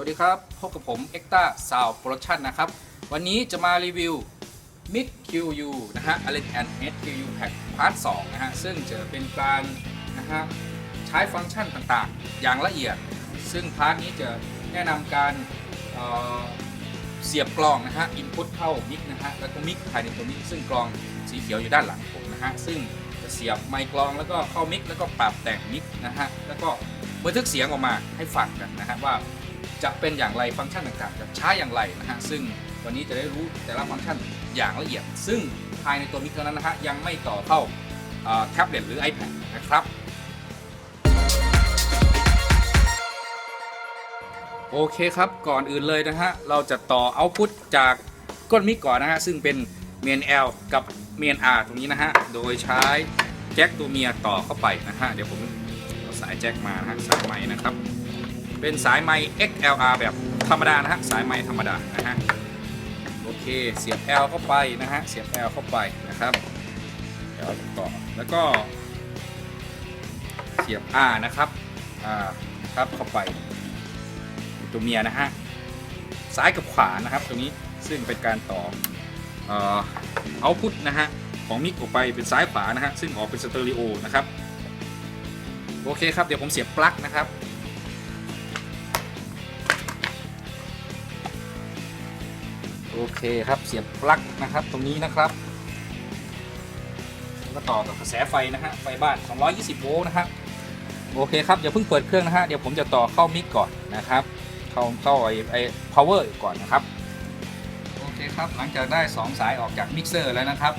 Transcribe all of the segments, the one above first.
วัสดีครับ พบกับผม e x t a Sound Production นะครับ วันนี้จะมารีวิว Mic QU นะฮะ Allen and Head QU Pack Part 2 นะฮะ ซึ่งจะเป็นการนะฮะ ใช้ฟังก์ชันต่างๆ อย่างละเอียด ซึ่งพาร์ทนี้จะแนะนำการเอ่อเสียบกลองนะฮะ input เข้ามิกนะฮะ แล้วก็มิกภายในตัวมิกซึ่งกลองสีเขียวอยู่ด้านหลังผมนะฮะ ซึ่งจะเสียบไมค์กลองแล้วก็เข้ามิกแล้วก็ปรับแต่งมิกนะฮะ แล้วก็บันทึกเสียงออกมาให้ฟังกันนะฮะว่า จะเป็นอย่างไรฟังก์ชันต่างๆ จะใช้อย่างไรนะฮะซึ่งวันนี้จะได้รู้แต่ละฟังก์ชันอย่างละเอียด ซึ่งภายในตัวมิกเท่านั้นนะฮะยังไม่ต่อเข้าแท็บเล็ตหรือ iPad นะครับโอเคครับ ก่อนอื่นเลยนะฮะ เราจะต่อเอาพุตจากก้นมิกก่อนนะฮะ ซึ่งเป็นเมน L กับเมน R ตรงนี้นะฮะ โดยใช้แจ็คตัวเมียต่อเข้าไปนะฮะ เดี๋ยวผมเอาสายแจ็คมานะฮะ สายใหม่นะครับ เป็นสายไม้ XLR แบบธรรมดานะฮะ สายไม้ธรรมดานะฮะ โอเค เสียบ L เข้าไปนะฮะ เสียบ L เข้าไปนะครับ L ต่อแล้วก็เสียบ R นะครับ R ครับเข้าไป ตัวเมียนะฮะ ซ้ายกับขวานะครับตรงนี้ ซึ่งเป็นการต่อเอ่อเอาพุทนะฮะของมิกออกไปเป็นซ้ายขวานะฮะซึ่งออกเป็นสเตอริโอนะครับโอเคครับเดี๋ยวผมเสียบปลั๊กนะครับ โอเคครับเสียบปลั๊กนะครับตรงนี้นะครับแล้วก็ต่อกับกระแสไฟนะฮะไฟบ้าน 220 โวลต์นะครับโอเคครับอย่าเพิ่งเปิดเครื่องนะฮะเดี๋ยวผมจะต่อเข้ามิกก่อนนะครับ เข้าเข้าไอไอ power ก่อนนะครับโอเคครับหลังจากได้ 2 สายออกจากมิกเซอร์แล้วนะครับ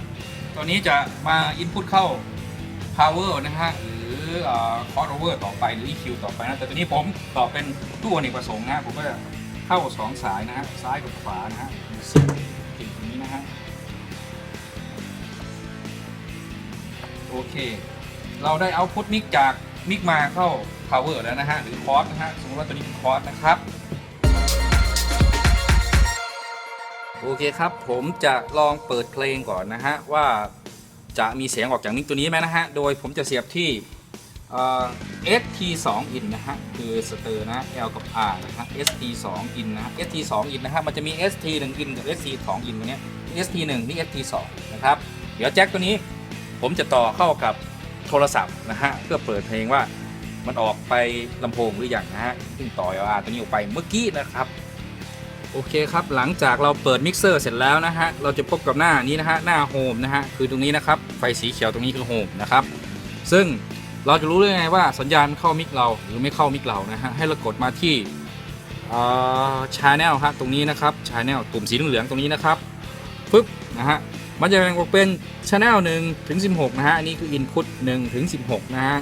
ตัวนี้จะมา input เข้า power นะฮะหรือเอ่อ crossover ต่อไปหรือ EQ ต่อไปนะแต่ตัวนี้ผมต่อเป็นตู้อเนกประสงค์นะฮะผมก็จะเข้า 2 สายนะฮะซ้ายกับขวานะฮะ ซึ่งติดนี้นะฮะโอเค เราได้เอาพุทมิกจากมิกมาเข้า power แล้วนะฮะ หรือคอร์สนะฮะ สมมติว่าตัวนี้เป็นคอร์สนะครับ โอเคครับ ผมจะลองเปิดเพลงก่อนนะฮะ ว่าจะมีเสียงออกจากมิกตัวนี้ไหมนะฮะ โดยผมจะเสียบที่ เอ่อ ST2 in นะฮะคือสเตอร์นะ L กับ R นะฮะ ST2 in นะฮะ ST2 in นะฮะมันจะมี ST1 in กับ ST2 in ตัวเนี้ย ST1 นี่ ST2 นะครับ เดี๋ยวแจ็คตัวนี้ผมจะต่อเข้ากับโทรศัพท์นะฮะ เพื่อเปิดเพลงว่ามันออกไปลำโพงหรือยังนะฮะซึ่งต่อ LR ตัวนี้ออกไปเมื่อกี้นะครับ โอเคครับ หลังจากเราเปิดมิกเซอร์เสร็จแล้วนะฮะ เราจะพบกับหน้านี้นะฮะ หน้าโฮมนะฮะ คือตรงนี้นะครับ ไฟสีเขียวตรงนี้คือโฮมนะครับ ซึ่ง เราจะรู้ได้ไงว่าสัญญาณเข้ามิกเราหรือไม่เข้ามิกเรานะฮะให้เรากดมาที่ชาแนลฮะตรงนี้นะครับชาแนลตุ่มสีเหลืองตรงนี้นะครับปึ๊บนะฮะมันจะแบ่งออกเป็นช anel 1ถึง 16 นะฮะอันนี้คือ input 1ถึง 16 นะฮะ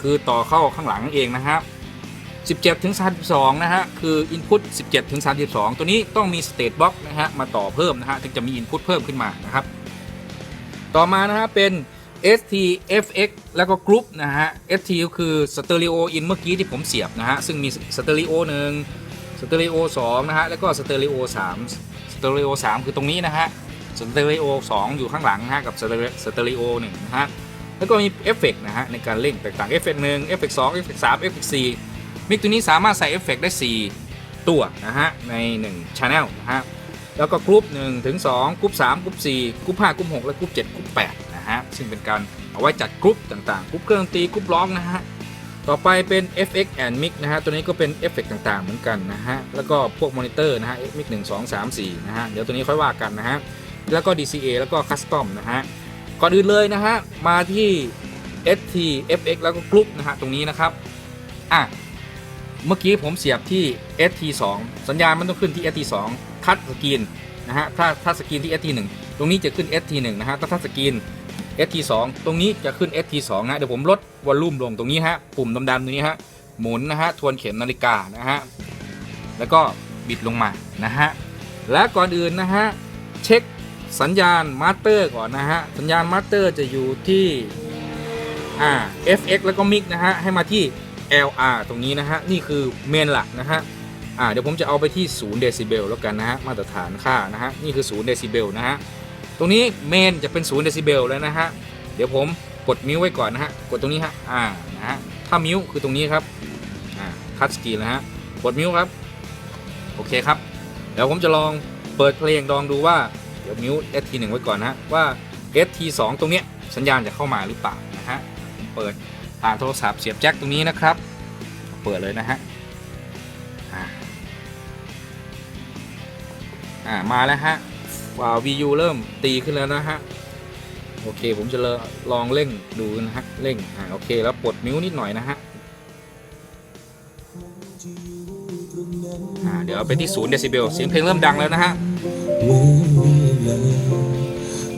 คือต่อเข้าข้างหลังนั่นเองนะครับ17ถึง32 นะฮะ คือ input 17ถึง32 ตัวนี้ต้องมี state box นะฮะ มาต่อเพิ่มนะฮะ ถึงจะมี input เพิ่มขึ้นมานะครับ ต่อมานะฮะ เป็น ST FX แล้วก็ group นะฮะ ST ก็คือ stereo in เมื่อกี้ที่ผมเสียบนะฮะ ซึ่งมี stereo 1 stereo 2นะฮะ แล้วก็ stereo 3 stereo 3คือตรงนี้นะฮะสเตอริโอ2องอยู่ข้างหลังนะฮะกับสเตอริโอ1นะฮะ แล้วก็มีเอฟเฟกต์นะฮะในการเล่นต่างๆเอฟเฟกต์1เอฟเฟกต์2เอฟเฟกต์3เอฟเฟกต์4มิกตัวนี้สามารถใส่เอฟเฟกต์ได้ 4 ตัวนะฮะใน1 Channel นะฮะแล้วก็กรุ๊ป1ถึง2กรุ๊ป3กรุ๊ป4กรุ๊ป5กรุ๊ป6และกรุ๊ป7กรุ๊ป8 นะฮะ ซึ่งเป็นการเอาไว้จัดกรุ๊ปต่างๆกรุ๊ปเครื่องดนตรีกรุ๊ปร้องนะฮะ ต่อไปเป็น FX and Mix นะฮะ ตัวนี้ก็เป็นเอฟเฟกต์ต่างๆ เหมือนกันนะฮะ แล้วก็พวกมอนิเตอร์นะฮะ Mix 1 2 3 4 นะฮะ เดี๋ยวตัวนี้ค่อยว่ากันนะฮะ แล้วก็ DCA แล้วก็ Custom นะฮะ ก่อนอื่นเลยนะฮะ มาที่ ST FX แล้วก็กรุ๊ปนะฮะ ตรงนี้นะครับ อะ เมื่อกี้ผมเสียบที่ ST 2 สัญญาณมันต้องขึ้นที่ ST 2ทัชสกรีนนะฮะถ้าถ้าสกรีนที่ ST 1 ตรงนี้จะขึ้น ST 1 นะฮะถ้าทัชสกรีน ST 2 ตรงนี้จะขึ้น ST 2 นะเดี๋ยวผมลดวอลลุ่มลงตรงนี้ฮะปุ่มดำๆตรงนี้ฮะหมุนนะฮะทวนเข็มนาฬิกานะฮะแล้วก็บิดลงมานะฮะและก่อนอื่นนะฮะเช็คสัญญาณมาสเตอร์ก่อนนะฮะสัญญาณมาสเตอร์จะอยู่ที่อ่า FX แล้วก็มิกนะฮะให้มาที่ LR ตรงนี้นะฮะนี่คือเมนหลักนะฮะอ่าเดี๋ยวผมจะเอาไปที่0เดซิเบลแล้วกันนะฮะมาตรฐานค่านะฮะนี่คือ0เดซิเบลนะฮะ ตรงนี้เมนจะเป็น0เดซิเบลแล้วนะฮะ เดี๋ยวผมกดมิวไว้ก่อนนะฮะ กดตรงนี้ฮะ อ่า นะฮะ ถ้ามิวคือตรงนี้ครับ อ่า คัดสกรีนนะฮะ กดมิวครับ โอเคครับ เดี๋ยวผมจะลองเปิดเพลงลองดูว่า เดี๋ยวมิว ST1 ไว้ก่อนนะฮะ ว่า ST2 ตรงเนี้ยสัญญาณจะเข้ามาหรือเปล่านะฮะ เปิดผ่านโทรศัพท์เสียบแจ็คตรงนี้นะครับ เปิดเลยนะฮะ อ่า มาแล้วฮะ ว่า VU เริ่มตีขึ้นแล้วนะฮะ โอเคผมจะลองเร่งดูนะฮะเร่งอ่าโอเคแล้วปลดนิ้วนิดหน่อยนะฮะอ่าเดี๋ยวไปที่0เดซิเบลเสียงเพลงเริ่มดังแล้วนะฮะ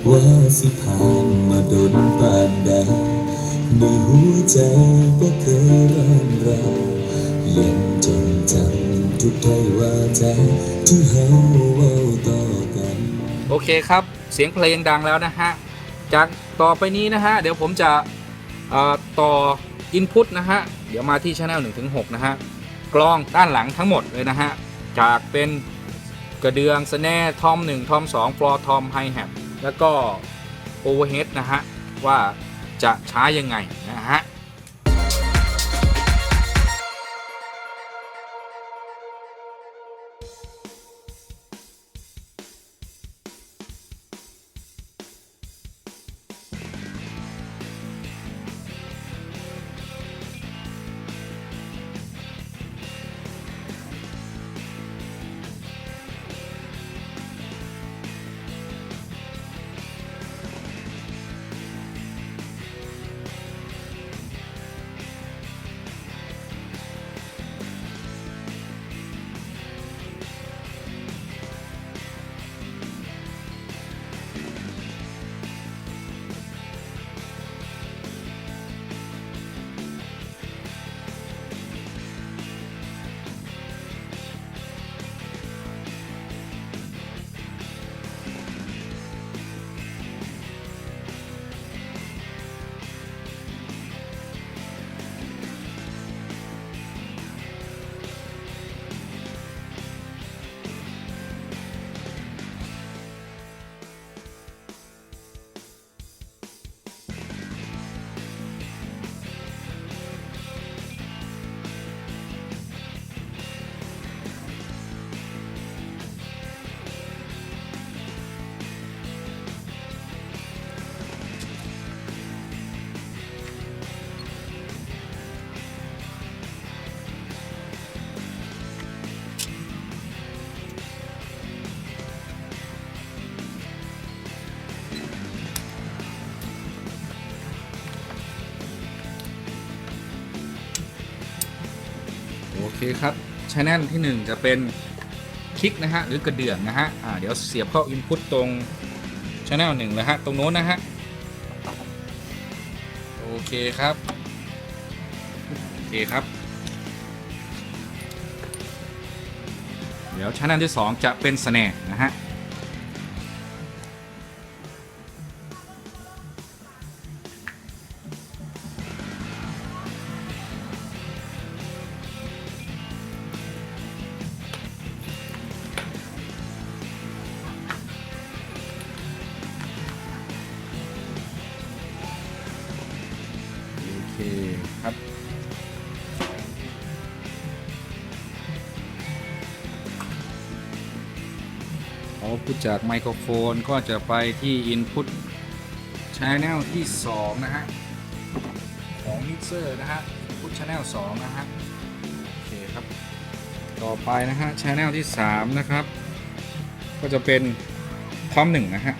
ว่าสิผ่านมาโดนปานใดในหัวใจบ่เคยร้อนรายังจงจำทุกถ้อยว่าใจที่เฮาเว้าต่อ โอเคครับ เสียงเพลงดังแล้วนะฮะ จากต่อไปนี้นะฮะ เดี๋ยวผมจะเอ่ออ Input นะฮะ เดี๋ยวมาที่ Channel 1ถึง6นะฮะ กล้องด้านหลังทั้งหมดเลยนะฮะ จากเป็นกระเดืองสแนร์ทอม1ทอม2ฟลอร์ทอมไฮแฮทแล้วก็โอเวอร์เฮดนะฮะ ว่าจะช้ายังไงนะฮะ เคครับชแนลที่ 1 จะเป็นคลิกนะฮะหรือกระเดื่องนะฮะอ่าเดี๋ยวเสียบเข้า Input ตรงชแนลหนึ่งนะฮะตรงโน้นนะฮะโอเคครับโอเคครับ เดี๋ยวชแนลที่ 2 จะเป็นสแนนะฮะ เอาพูดจากไมโครโฟนก็จะไปที่ Input Channel ที่ 2 นะฮะ ของมิกเซอร์นะฮะ Input Channel 2 นะฮะ โอเคครับ ต่อไปนะฮะ Channel ที่ 3 นะครับ ก็จะเป็นพร้อม1นะฮะ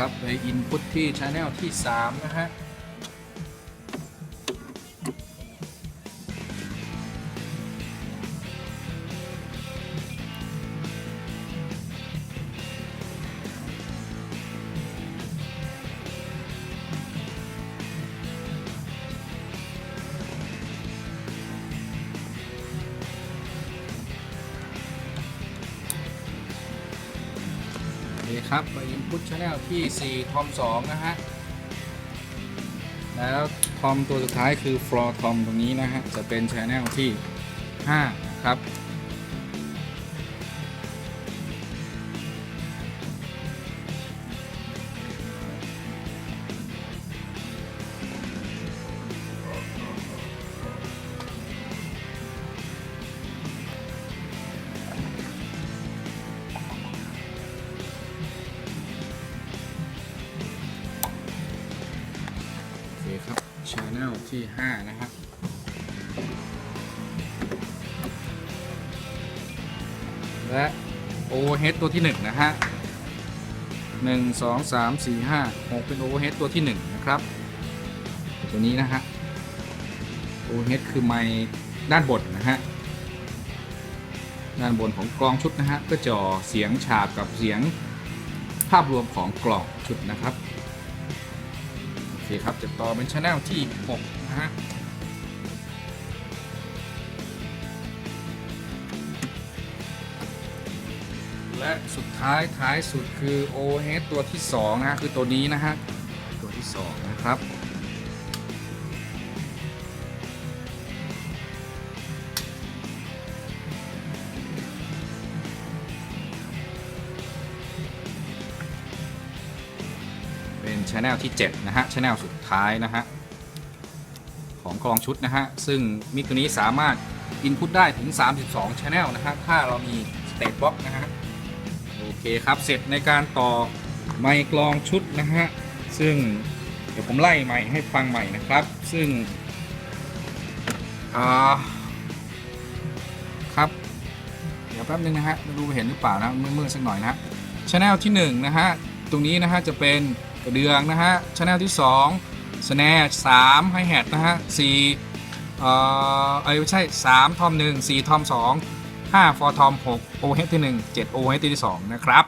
โอเครับใน Input ที่ Channel ที่ 3 นะฮะคครับ พุชแนลที่4ทอม2นะฮะ แล้วทอมตัวสุดท้ายคือฟลอทอมตรงนี้นะฮะ จะเป็นชแนลที่5ครับ Channel ที่ 5 นะฮะและ overhead ตัวที่ 1 นะฮะ 1 2 3 4 5 6 เป็น overhead ตัวที่ 1 นะครับ ตัวนี้นะฮะ overhead คือไมค์ด้านบนนะฮะ ด้านบนของกลองชุดนะฮะ ก็จอเสียงฉาบกับเสียงภาพรวมของกล่องชุดนะครับ เคครับจะต่อเป็นช anel ที่6นะฮะและสุดท้ายท้ายสุดคือ o h ตัวที่ 2 นะฮะ คือตัวนี้นะฮะ ตัวที่ 2 นะครับ เป็นลที่ 7 นะฮะช anel สุดท้ายนะฮะของกลองชุดนะฮะ ซึ่งมิกตัวนี้สามารถ input ได้ถึง 32 channel นะฮะ ถ้าเรามี state box นะฮะ โอเคครับ เสร็จในการต่อไมค์กลองชุดนะฮะ ซึ่งเดี๋ยวผมไล่ใหม่ให้ฟังใหม่นะครับ ซึ่งอ่าครับ เดี๋ยวแป๊บนึงนะฮะไม่รู้เห็นหรือเปล่านะมืดๆสักหน่อยนะฮะช anel ที่1นะฮะ ตรงนี้นะฮะจะเป็น กระเดืองนะฮะชแนลที่2 snare 3ไฮแฮทนะฮะ4เอ่อไอ้ไม่ใช่3ทอม1 4ทอม2 5ฟอร์ทอม6โอเฮดที่ 1 7โอเฮดที่2นะครับ